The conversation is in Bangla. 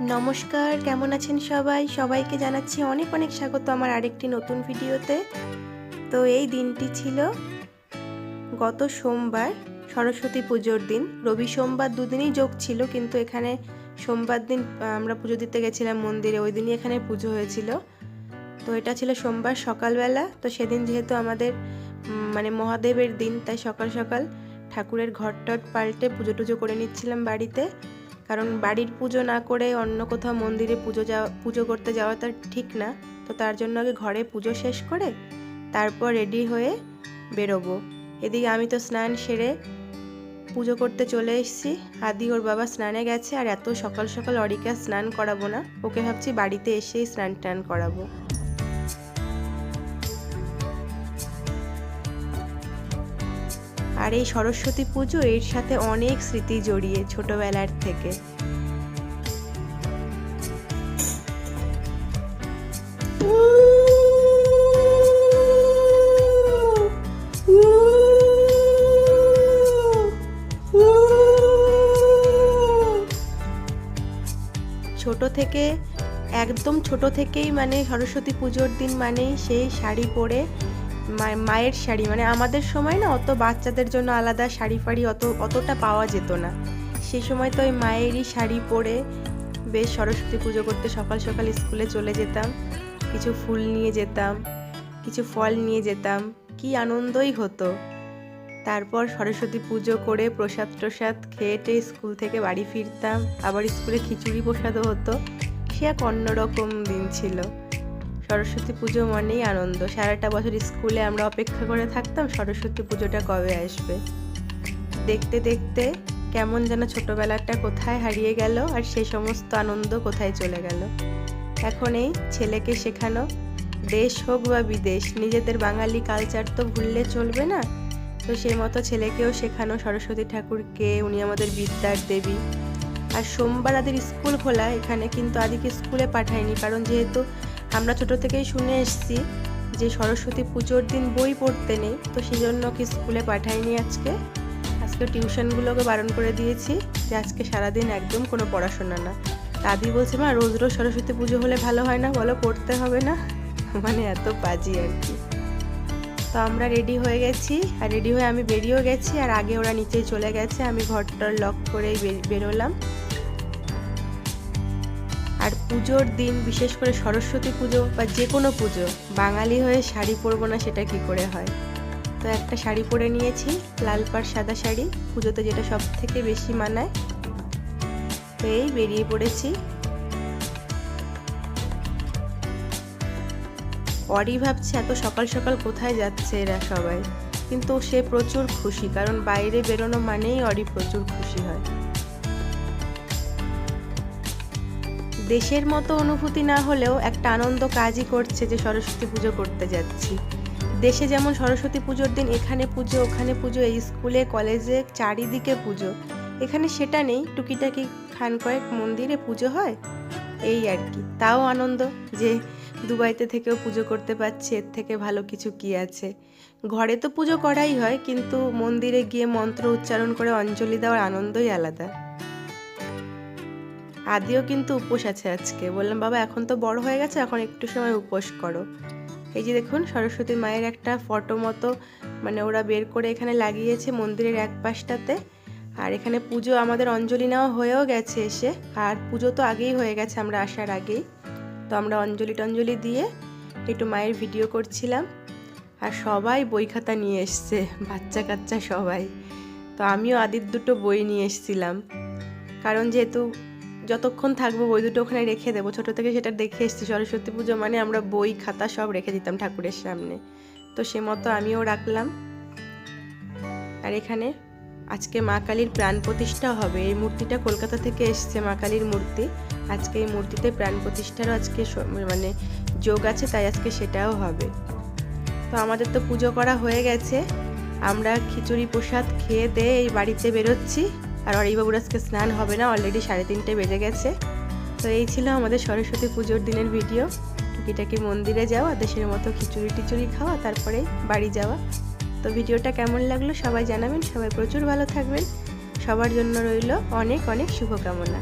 নমস্কার, কেমন আছেন সবাই? সবাইকে জানাচ্ছি অনেক অনেক স্বাগত আমার আরেকটি নতুন ভিডিওতে। তো এই দিনটি ছিল গত সোমবার, সরস্বতী পুজোর দিন। রবি সোমবার দুদিনই যোগ ছিল, কিন্তু এখানে সোমবার দিন আমরা পুজো দিতে গেছিলাম মন্দিরে, ওই দিনই এখানে পুজো হয়েছিল। তো এটা ছিল সোমবার সকালবেলা। তো সেদিন যেহেতু আমাদের মানে মহাদেবের দিন, তাই সকাল সকাল ঠাকুরের ঘর টট পাল্টে পুজো টুজো করে নিচ্ছিলাম বাড়িতে। কারণ বাড়ির পুজো না করে অন্য কোথাও মন্দিরে পুজো যাওয়া পুজো করতে যাওয়া তার ঠিক না। তো তার জন্য আগে ঘরে পুজো শেষ করে তারপর রেডি হয়ে বেরোবো। এদিকে আমি তো স্নান সেরে পুজো করতে চলে এসেছি। আদি ওর বাবা স্নানে গেছে আর এত সকাল সকাল অরিকা স্নান করাবো না। ওকে ভাবছি বাড়িতে এসেই স্নান টান করাবো। আর এই সরস্বতী পুজো এর সাথে অনেক স্মৃতি জড়িয়ে ছোটবেলার থেকে। ছোট থেকে, একদম ছোট থেকেই মানে সরস্বতী পুজোর দিন মানেই সেই শাড়ি পরে মায়ের শাড়ি মানে আমাদের সময় না অত বাচ্চাদের জন্য আলাদা শাড়ি ফাড়ি অত, অতটা পাওয়া যেত না। সেই সময় তো ওই মায়েরই শাড়ি পরে বেশ সরস্বতী পুজো করতে সকাল সকাল স্কুলে চলে যেতাম। কিছু ফুল নিয়ে যেতাম, কিছু ফল নিয়ে যেতাম। কি আনন্দই হতো। তারপর সরস্বতী পুজো করে প্রসাদ প্রসাদ খেয়ে টেয়ে স্কুল থেকে বাড়ি ফিরতাম। আবার স্কুলে খিচুড়ি প্রসাদও হতো। সে এক অন্যরকম দিন ছিল। সরস্বতী পুজো মানেই আনন্দ। সারাটা বছর স্কুলে আমরা অপেক্ষা করে থাকতাম সরস্বতী পুজোটা কবে আসবে। দেখতে দেখতে কেমন যেন ছোটবেলাটা কোথায় হারিয়ে গেল আর সে সমস্ত আনন্দ কোথায় চলে গেল। এখন এই ছেলেকে শেখানো দেশ হোক বা বিদেশ, নিজেদের বাঙালি কালচার তো ভুললে চলবে না। তো সেই মতো ছেলেকেও শেখানো সরস্বতী ঠাকুরকে, উনি আমাদের বিদ্যার দেবী। আর সোমবার আদির স্কুল খোলা, এখানে কিন্তু আদিকে স্কুলে পাঠায়নি, কারণ যেহেতু আমরা ছোট থেকেই শুনে এসেছি যে সরস্বতী পুজোর দিন বই পড়তে নেই, তো সেই জন্য ওকে স্কুলে পাঠাইনি আজকে। আজকে টিউশনগুলোকে বারণ করে দিয়েছি যে আজকে সারাদিন একদম কোনো পড়াশোনা না। দাদি বলছে, মা, রোজ রোজ সরস্বতী পুজো হলে ভালো হয় না, বলো পড়তে হবে না? মানে এত বাজি আর কি। তো আমরা রেডি হয়ে গেছি, আর রেডি হয়ে আমি বেরিয়েও গেছি, আর আগে ওরা নিচেই চলে গেছে, আমি ঘরটার লক করেই বের- বেরোলাম। আর পুজোর দিন, বিশেষ করে সরস্বতী পুজো বা যে কোনো পুজো, বাঙালি হয়ে শাড়ি পরবো না সেটা কি করে হয়? তো একটা শাড়ি পরে নিয়েছি, লাল পাড় সাদা শাড়ি, পুজোতে যেটা সব থেকে বেশি মানায়। তো এই বেরিয়ে পড়েছি। অরি ভাবছে এত সকাল সকাল কোথায় যাচ্ছে এরা সবাই। কিন্তু সে প্রচুর খুশি, কারণ বাইরে বেরোনো মানেই অরি প্রচুর খুশি হয়। দেশের মতো অনুভূতি না হলেও একটা আনন্দ কাজই করছে যে সরস্বতী পুজো করতে যাচ্ছি। দেশে যেমন সরস্বতী পুজোর দিন এখানে পুজো, ওখানে পুজো, এই স্কুলে, কলেজে চারিদিকে পুজো। এখানে সেটা নেই, টুকিটাকি খান কয়েক মন্দিরে পুজো হয়, এই আর কি। তাও আনন্দ যে দুবাইতে থেকেও পুজো করতে পারছি, এর থেকে ভালো কিছু কি আছে? ঘরে তো পুজো করাই হয়, কিন্তু মন্দিরে গিয়ে মন্ত্র উচ্চারণ করে অঞ্জলি দেওয়ার আনন্দই আলাদা। আদিও কিন্তু উপোস আছে আজকে। বললাম, বাবা, এখন তো বড় হয়ে গেছে, এখন একটু সময় উপোস করো। এই যে দেখুন, সরস্বতী মায়ের একটা ফটো মতো মানে ওরা বের করে এখানে লাগিয়েছে মন্দিরের এক পাশটাতে। আর এখানে পুজো আমাদের অঞ্জলি নেওয়া হয়েও গেছে এসে। আর পুজো তো আগেই হয়ে গেছে আমরা আসার আগেই। তো আমরা অঞ্জলি টঞ্জলি দিয়ে একটু মায়ের ভিডিও করছিলাম। আর সবাই বই খাতা নিয়ে এসছে, বাচ্চা কাচ্চা সবাই। তো আমিও আদির দুটো বই নিয়ে এসেছিলাম। কারণ যেহেতু যতক্ষণ থাকব বই দুটো ওখানে রেখে দেবো। ছোটো থেকে সেটা দেখে এসেছি। সরস্বতী পুজো মানে আমরা বই, খাতা সব রেখে দিতাম ঠাকুরের সামনে। তো সে মতো আমিও রাখলাম। আর এখানে আজকে মা কালীর প্রাণ প্রতিষ্ঠা হবে। এই মূর্তিটা কলকাতা থেকে এসছে মা কালীর মূর্তি। আজকে এই মূর্তিতে প্রাণ প্রতিষ্ঠারও আজকে মানে যোগ আছে, তাই আজকে সেটাও হবে। তো আমাদের তো পুজো করা হয়ে গেছে। আমরা খিচুড়ি প্রসাদ খেয়ে দিয়ে এই বাড়িতে বেরোচ্ছি। আর অরিবাবুর আজকে স্নান হবে না অলরেডি সাড়ে তিনটে বেজে গেছে। তো এই ছিল আমাদের সরস্বতী পুজোর দিনের ভিডিও টুকিটাকি মন্দিরে যাওয়া, দেশের মতো খিচুড়ি টিচুড়ি খাওয়া, তারপরে বাড়ি যাওয়া। তো ভিডিওটা কেমন লাগল সবাই জানাবেন, সবাই প্রচুর ভালো থাকবেন। সবার জন্য রইল অনেক অনেক শুভকামনা।